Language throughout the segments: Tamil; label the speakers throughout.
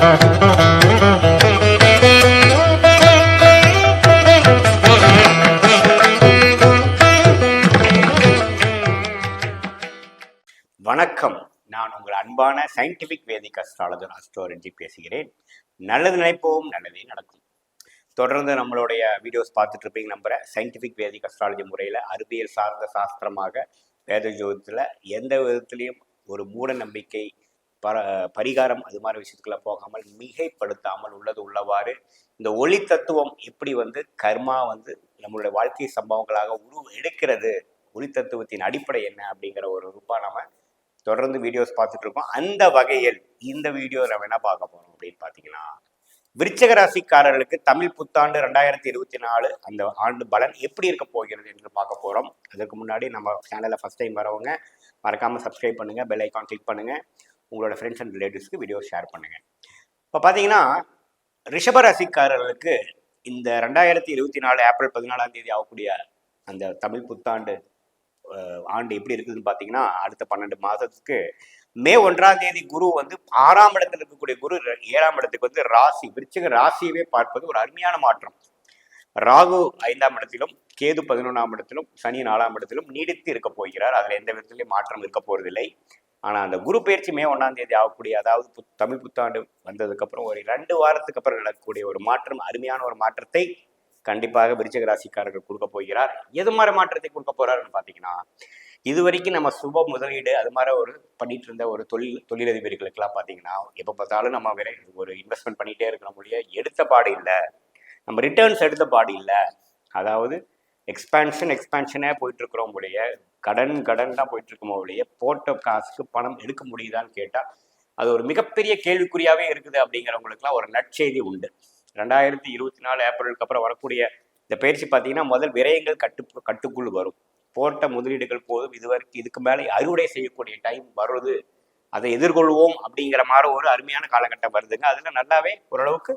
Speaker 1: வணக்கம். நான் உங்கள் அன்பான சயின்டிபிக் வேதிக் அஸ்ட்ராலஜர் அஸ்ட்ரோரஞ்சி பேசுகிறேன். நல்லது நினைப்போம் நல்லதே நடக்கும். தொடர்ந்து நம்மளுடைய வீடியோஸ் பார்த்துட்டு இருப்பீங்க நம்புற சயின்டிபிக் வேதிக் அஸ்ட்ராலஜி முறையில் அறிவியல் சார்ந்த சாஸ்திரமாக வேத ஜோதத்தில் எந்த விதத்துலேயும் ஒரு மூட நம்பிக்கை பர பரிகாரம் அது மாதிரி விஷயத்துக்குள்ள போகாமல் மிகைப்படுத்தாமல் உள்ளது உள்ளவாறு இந்த ஒளி தத்துவம் எப்படி வந்து கர்மா வந்து நம்மளுடைய வாழ்க்கை சம்பவங்களாக உரு எடுக்கிறது. ஒளி தத்துவத்தின் அடிப்படை என்ன அப்படிங்கிற ஒரு ரூபா நம்ம தொடர்ந்து வீடியோஸ் பார்த்துட்டு இருக்கோம். அந்த வகையில் இந்த வீடியோ நம்ம என்ன பார்க்க போறோம் அப்படின்னு பார்த்தீங்கன்னா விருச்சக ராசிக்காரர்களுக்கு தமிழ் புத்தாண்டு ரெண்டாயிரத்தி இருபத்தி நாலு அந்த ஆண்டு பலன் எப்படி இருக்க போகிறது என்று பார்க்க போகிறோம் அதுக்கு முன்னாடி நம்ம சேனலை ஃபர்ஸ்ட் டைம் வரவங்க மறக்காமல் சப்ஸ்கிரைப் பண்ணுங்கள் பெல் ஐக்கான் கிளிக் பண்ணுங்கள் உங்களோட ஃப்ரெண்ட்ஸ் அண்ட் ரிலேட்டிவ்ஸ்க்கு வீடியோ ஷேர் பண்ணுங்க. இப்போ பார்த்தீங்கன்னா ரிஷபராசிக்காரர்களுக்கு இந்த ரெண்டாயிரத்தி இருபத்தி நாலு ஏப்ரல் பதினாலாம் தேதி ஆகக்கூடிய அந்த தமிழ் புத்தாண்டு ஆண்டு எப்படி இருக்குதுன்னு பார்த்தீங்கன்னா அடுத்த பன்னெண்டு மாதத்துக்கு மே ஒன்றாம் தேதி குரு வந்து ஆறாம் இடத்துல இருக்கக்கூடிய குரு ஏழாம் இடத்துக்கு வந்து ராசி விருச்சிக ராசியவே பார்ப்பது ஒரு அருமையான மாற்றம். ராகு ஐந்தாம் இடத்திலும் கேது பதினொன்றாம் இடத்திலும் சனி நாலாம் இடத்திலும் நீடித்து இருக்க போகிறார். அதில் எந்த விதத்திலையும் மாற்றம் இருக்க போறதில்லை. ஆனால் அந்த குரு பயிற்சி மே ஒன்றாம் தேதி ஆகக்கூடிய அதாவது புத்- தமிழ் புத்தாண்டு வந்ததுக்கப்புறம் ஒரு ரெண்டு வாரத்துக்கு அப்புறம் நடக்கக்கூடிய ஒரு மாற்றம் அருமையான ஒரு மாற்றத்தை கண்டிப்பாக விருச்சக ராசிக்காரர்கள் கொடுக்க போகிறார். எது மாதிரி மாற்றத்தை கொடுக்க போறாருன்னு பார்த்தீங்கன்னா இது வரைக்கும் நம்ம சுப முதலீடு அது மாதிரி ஒரு பண்ணிட்டு இருந்த ஒரு தொழில் தொழிலதிபர்களுக்கெல்லாம் பார்த்தீங்கன்னா எப்போ பார்த்தாலும் நம்ம வேற ஒரு இன்வெஸ்ட்மெண்ட் பண்ணிட்டே இருக்கிற மொழியை எடுத்த பாடு இல்லை. நம்ம ரிட்டர்ன்ஸ் எடுத்த பாடு இல்லை. அதாவது எக்ஸ்பான்ஷன் எக்ஸ்பேன்ஷனே போயிட்டு இருக்கிறோம் கடன் கடன் தான் போயிட்டு இருக்கோம் ஒழிய போட்ட காசுக்கு பணம் எடுக்க முடியுதான்னு கேட்டால் அது ஒரு மிகப்பெரிய கேள்விக்குறியாவே இருக்குது அப்படிங்கிறவங்களுக்குலாம் ஒரு நற்செய்தி உண்டு. ரெண்டாயிரத்தி இருபத்தி நாலு ஏப்ரலுக்கு அப்புறம் வரக்கூடிய இந்த பயிற்சி பார்த்தீங்கன்னா முதல் விரயங்கள் கட்டு கட்டுக்குள் வரும். போட்ட முதலீடுகள் போதும். இதுவரைக்கும் இதுக்கு மேலே அறுவடை செய்யக்கூடிய டைம் வருது. அதை எதிர்கொள்வோம் அப்படிங்கிற மாதிரி ஒரு அருமையான காலகட்டம் வருதுங்க. அதில் நல்லாவே ஓரளவுக்கு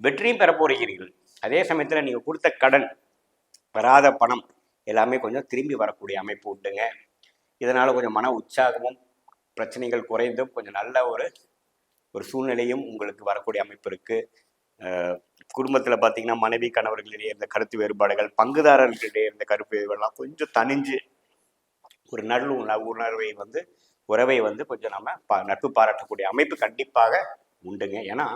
Speaker 1: வெற்றியும் பெற போகிறீர்கள் அதே சமயத்தில் நீங்கள் கொடுத்த கடன் வராத பணம் எல்லாமே கொஞ்சம் திரும்பி வரக்கூடிய அமைப்பு உண்டுங்க. இதனால் கொஞ்சம் மன உற்சாகமும் பிரச்சனைகள் குறைந்தும் கொஞ்சம் நல்ல ஒரு ஒரு சூழ்நிலையும் உங்களுக்கு வரக்கூடிய அமைப்பு இருக்குது குடும்பத்தில் பார்த்தீங்கன்னா மனைவி கணவர்களிடையே இருந்த கருத்து வேறுபாடுகள் பங்குதாரர்களிடையே இருந்த கருத்து வேறுபாடுலாம் கொஞ்சம் தனிஞ்சு ஒரு நல்ல உணர்வை வந்து உறவை வந்து கொஞ்சம் நம்ம பா நட்பு பாராட்டக்கூடிய அமைப்பு கண்டிப்பாக உண்டுங்க. ஏன்னா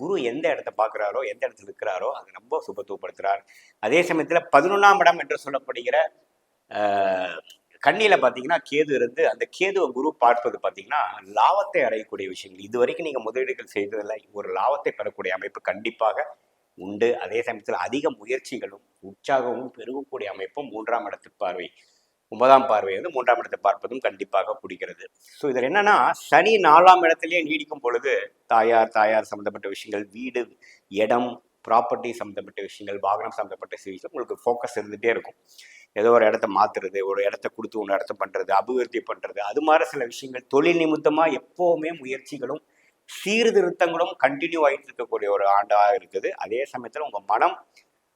Speaker 1: குரு எந்த இடத்த பார்க்குறாரோ எந்த இடத்துல இருக்கிறாரோ அது ரொம்ப சுபத்துவப்படுத்துகிறார் அதே சமயத்தில் பதினொன்றாம் இடம் என்று சொல்லப்படுகிற கண்ணியில் பார்த்தீங்கன்னா கேது இருந்து அந்த கேதுவை குரு பார்ப்பது பார்த்தீங்கன்னா லாபத்தை அடையக்கூடிய விஷயங்கள். இது வரைக்கும் நீங்கள் முதலீடுகள் செய்ததில் ஒரு லாபத்தை பெறக்கூடிய அமைப்பு கண்டிப்பாக உண்டு. அதே சமயத்தில் அதிக முயற்சிகளும் உற்சாகமும் பெருகக்கூடிய அமைப்பும் மூன்றாம் இடத்து பார்வை. ஒன்பதாம் பார்வை வந்து மூன்றாம் இடத்தை பார்ப்பதும் கண்டிப்பாக பிடிக்கிறது ஸோ இதில் என்னன்னா சனி நாலாம் இடத்துலேயே நீடிக்கும் பொழுது தாயார் தாயார் சம்மந்தப்பட்ட விஷயங்கள் வீடு இடம் ப்ராப்பர்ட்டி சம்மந்தப்பட்ட விஷயங்கள் வாகனம் சம்மந்தப்பட்ட விஷயங்கள் உங்களுக்கு ஃபோக்கஸ் இருந்துகிட்டே இருக்கும். ஏதோ ஒரு இடத்த மாத்துறது ஒரு இடத்த கொடுத்து ஒன்று இடத்த பண்ணுறது அபிவிருத்தி பண்ணுறது அது மாதிரி சில விஷயங்கள் தொழில் நிமித்தமாக எப்போவுமே முயற்சிகளும் சீர்திருத்தங்களும் கண்டினியூ ஆகிட்டு இருக்கக்கூடிய ஒரு ஆண்டாக இருக்குது. அதே சமயத்தில் உங்கள் மனம்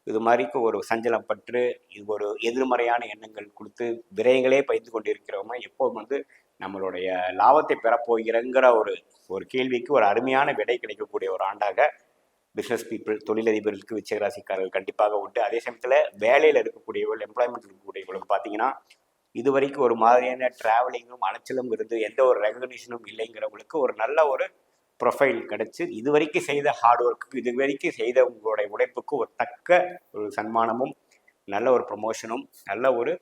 Speaker 1: இது மாதிரிக்கு ஒரு சஞ்சலப்பட்டு இது ஒரு எதிர்மறையான எண்ணங்கள் கொடுத்து விரயங்களே பயிர்ந்து கொண்டிருக்கிறவங்க எப்போது வந்து நம்மளுடைய லாபத்தை பெறப்போகிறங்கிற ஒரு ஒரு கேள்விக்கு ஒரு அருமையான விடை கிடைக்கக்கூடிய ஒரு ஆண்டாக பிஸ்னஸ் பீப்புள் தொழிலதிபர்களுக்கு விச்சகராசிக்காரர்கள் கண்டிப்பாக உண்டு. அதே சமயத்தில் வேலையில் இருக்கக்கூடியவர்கள் எம்ப்ளாய்மெண்ட் இருக்கக்கூடியவர்களுக்கு பார்த்தீங்கன்னா இது வரைக்கும் ஒரு மாதிரியான டிராவலிங்கும் அலைச்சலும் இருந்து எந்த ஒரு ரெகக்னிஷனும் இல்லைங்கிறவங்களுக்கு ஒரு நல்ல ஒரு ப்ரொஃபைல் கிடச்சி இது வரைக்கும் செய்த ஹார்ட் ஒர்க்குக்கு இது வரைக்கும் செய்த உங்களுடைய உழைப்புக்கு ஒரு தக்க ஒரு சன்மானமும் நல்ல ஒரு ப்ரொமோஷனும் நல்ல ஒரு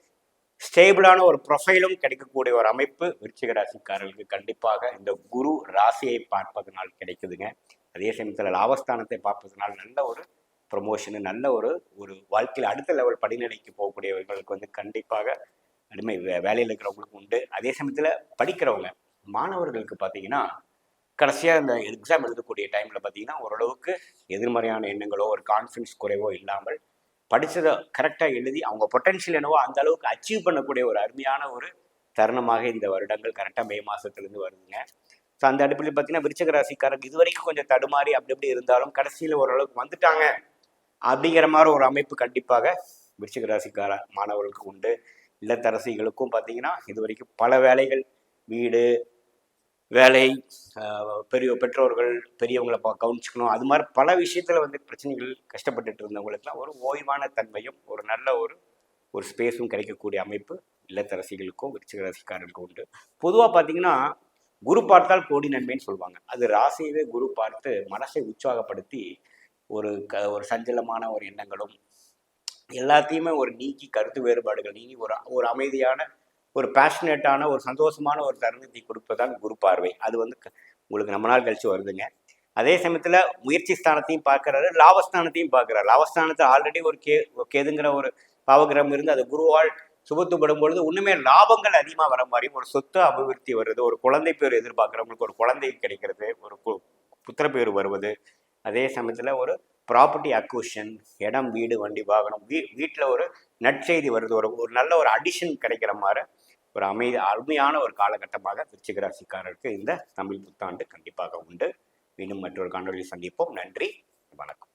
Speaker 1: ஸ்டேபிளான ஒரு ப்ரொஃபைலும் கிடைக்கக்கூடிய ஒரு அமைப்பு விருச்சிக ராசிக்காரர்களுக்கு கண்டிப்பாக இந்த குரு ராசியை பார்ப்பதனால் கிடைக்குதுங்க. அதே சமயத்தில் லாபஸ்தானத்தை பார்ப்பதனால் நல்ல ஒரு ப்ரொமோஷனு நல்ல ஒரு ஒரு வாழ்க்கையில் அடுத்த லெவல் படிநிலைக்கு போகக்கூடியவர்களுக்கு வந்து கண்டிப்பாக அடிமை வே- வேலையில் இருக்கிறவங்களுக்கு உண்டு. அதே சமயத்தில் படிக்கிறவங்க மாணவர்களுக்கு பார்த்தீங்கன்னா கடைசியாக இந்த எக்ஸாம் எழுதக்கூடிய டைமில் பார்த்தீங்கன்னா ஓரளவுக்கு எதிர்மறையான எண்ணங்களோ ஒரு கான்ஃபிடன்ஸ் குறைவோ இல்லாமல் படித்ததை கரெக்டாக எழுதி அவங்க பொட்டென்ஷியல் என்னவோ அந்த அளவுக்கு அச்சீவ் பண்ணக்கூடிய ஒரு அருமையான ஒரு தருணமாக இந்த வருடங்கள் கரெக்டாக மே மாதத்துலேருந்து வருதுங்க. ஸோ அந்த அடிப்படையில் பார்த்தீங்கன்னா விருச்சக ராசிக்காரங்க இது வரைக்கும் கொஞ்சம் தடுமாறி அப்படி இப்படி இருந்தாலும் கடைசியில் ஓரளவுக்கு வந்துட்டாங்க. அப்படிங்கிற மாதிரி ஒரு அமைப்பு கண்டிப்பாக விருச்சிக ராசிக்கார மாணவர்களுக்கு உண்டு. இல்லத்தரசிகளுக்கும் பார்த்தீங்கன்னா இது வரைக்கும் பல வேலைகள் வீடு வேலை பெரிய பெற்றோர்கள் பெரியவங்களை பா கவனிச்சுக்கணும். அது மாதிரி பல விஷயத்தில் வந்து பிரச்சனைகள் கஷ்டப்பட்டுட்டு இருந்தவங்களுக்குலாம் ஒரு ஓய்வான தன்மையும் ஒரு நல்ல ஒரு ஒரு ஸ்பேஸும் கிடைக்கக்கூடிய அமைப்பு இல்லத்தரசிகளுக்கும் விருச்சிக ராசிக்காரர்களுக்கும் உண்டு. பொதுவாக பார்த்தீங்கன்னா குரு பார்த்தால் கோடி நன்மைன்னு சொல்லுவாங்க. அது ராசியவே குரு பார்த்து மனசை உற்சாகப்படுத்தி ஒரு க ஒரு சஞ்சலமான ஒரு எண்ணங்களும் எல்லாத்தையுமே ஒரு நீக்கி கருத்து வேறுபாடுகள் நீங்கி ஒரு ஒரு அமைதியான ஒரு பேஷனேட்டான ஒரு சந்தோஷமான ஒரு தருணத்தை கொடுப்பதுதான் குரு பார்வை. அது வந்து க- உங்களுக்கு நம்ம நாள் கழிச்சு வருதுங்க. அதே சமயத்தில் முயற்சி ஸ்தானத்தையும் பார்க்குறாரு லாபஸ்தானத்தையும் பார்க்குறாரு. லாபஸ்தானத்தை ஆல்ரெடி ஒரு கே கேதுங்கிற ஒரு பாவகிரகம் இருந்து அது குருவால் சுபத்துப்படும் பொழுது ஒன்றுமே லாபங்கள் அதிகமாக வர மாதிரி ஒரு சொத்து அபிவிருத்தி வருது ஒரு குழந்தை பேர் எதிர்பார்க்குறவங்களுக்கு ஒரு குழந்தை கிடைக்கிறது ஒரு கு- புத்திர பேர் வருவது. அதே சமயத்தில் ஒரு ப்ராப்பர்ட்டி அக்யூஷன் இடம் வீடு வண்டி வாகனம் வீ வீட்டில் ஒரு நற்செய்தி வருது. ஒரு ஒரு நல்ல ஒரு அடிஷன் கிடைக்கிற மாதிரி ஒரு அமைதி அருமையான ஒரு காலகட்டமாக விருச்சிக ராசிக்காரருக்கு இந்த தமிழ் புத்தாண்டு கண்டிப்பாக உண்டு. மீண்டும் மற்றொரு காணொலியில் சந்திப்போம். நன்றி. வணக்கம்.